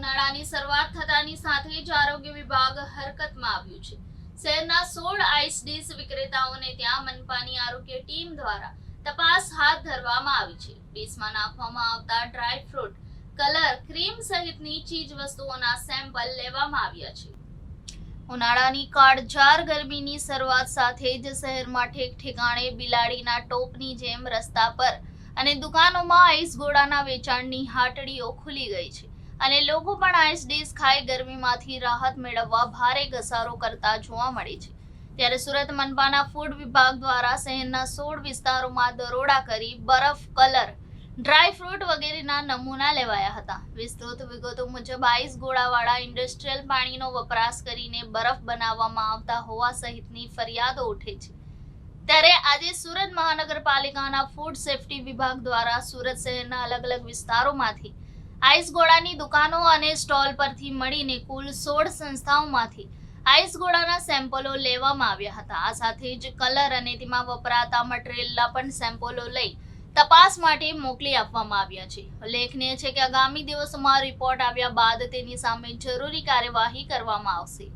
ઉનાળાની શરૂઆત થતાની સાથે જ આરોગ્ય વિભાગ હરકતમાં આવ્યું છે. શહેરના સોળ આઈસ ડીશ વિક્રેતાઓને ત્યાં મનપાની આરોગ્ય ટીમ દ્વારા તપાસ હાથ ધરવામાં આવી છે. ડીશમાં નાખવામાં આવતા ડ્રાય ફ્રૂટ, કલર, ક્રીમ સહિતની ચીજ વસ્તુઓના સેમ્પલ લેવામાં આવ્યા છે. ઉનાળાની કાળઝાર ગરમીની શરૂઆત સાથે જ શહેરમાં ઠેક ઠેકાણે બિલાડીના ટોપની જેમ રસ્તા પર અને દુકાનોમાં આઈસ ગોળાના વેચાણની હાટડીઓ ખુલી ગઈ છે. અને લોકો પણ આઈસ ડીશ ખાઈ ગરમીમાંથી રાહત મેળવવા ભારે ઘસારો કરતા જોવા મળે છે. ત્યારે સુરત મનપાના ફૂડ વિભાગ દ્વારા શહેરના સોળ વિસ્તારોમાં દરોડા કરી બરફ, કલર, ડ્રાય ફ્રૂટ વગેરેના નમૂના લેવાયા હતા. વિસ્તૃત વિગતો મુજબ, આઈસ ગોળાવાળા ઇન્ડસ્ટ્રીયલ પાણીનો વપરાશ કરીને બરફ બનાવવામાં આવતા હોવા સહિતની ફરિયાદો ઉઠે છે. ત્યારે આજે સુરત મહાનગરપાલિકાના ફૂડ સેફટી વિભાગ દ્વારા સુરત શહેરના અલગ અલગ વિસ્તારોમાંથી આઈસ ગોળાની દુકાનો અને સ્ટોલ પરથી મળીને કુલ સોળ સંસ્થાઓમાંથી આઈસ ગોળાના સેમ્પલો લેવામાં આવ્યા હતા. આ સાથે જ કલર અને તેમાં વપરાતા મટીરિયલના પણ સેમ્પલો લઈ તપાસ માટે મોકલી આપવામાં આવ્યા છે. ઉલ્લેખનીય છે કે આગામી દિવસોમાં રિપોર્ટ આવ્યા બાદ તેની સામે જરૂરી કાર્યવાહી કરવામાં આવશે.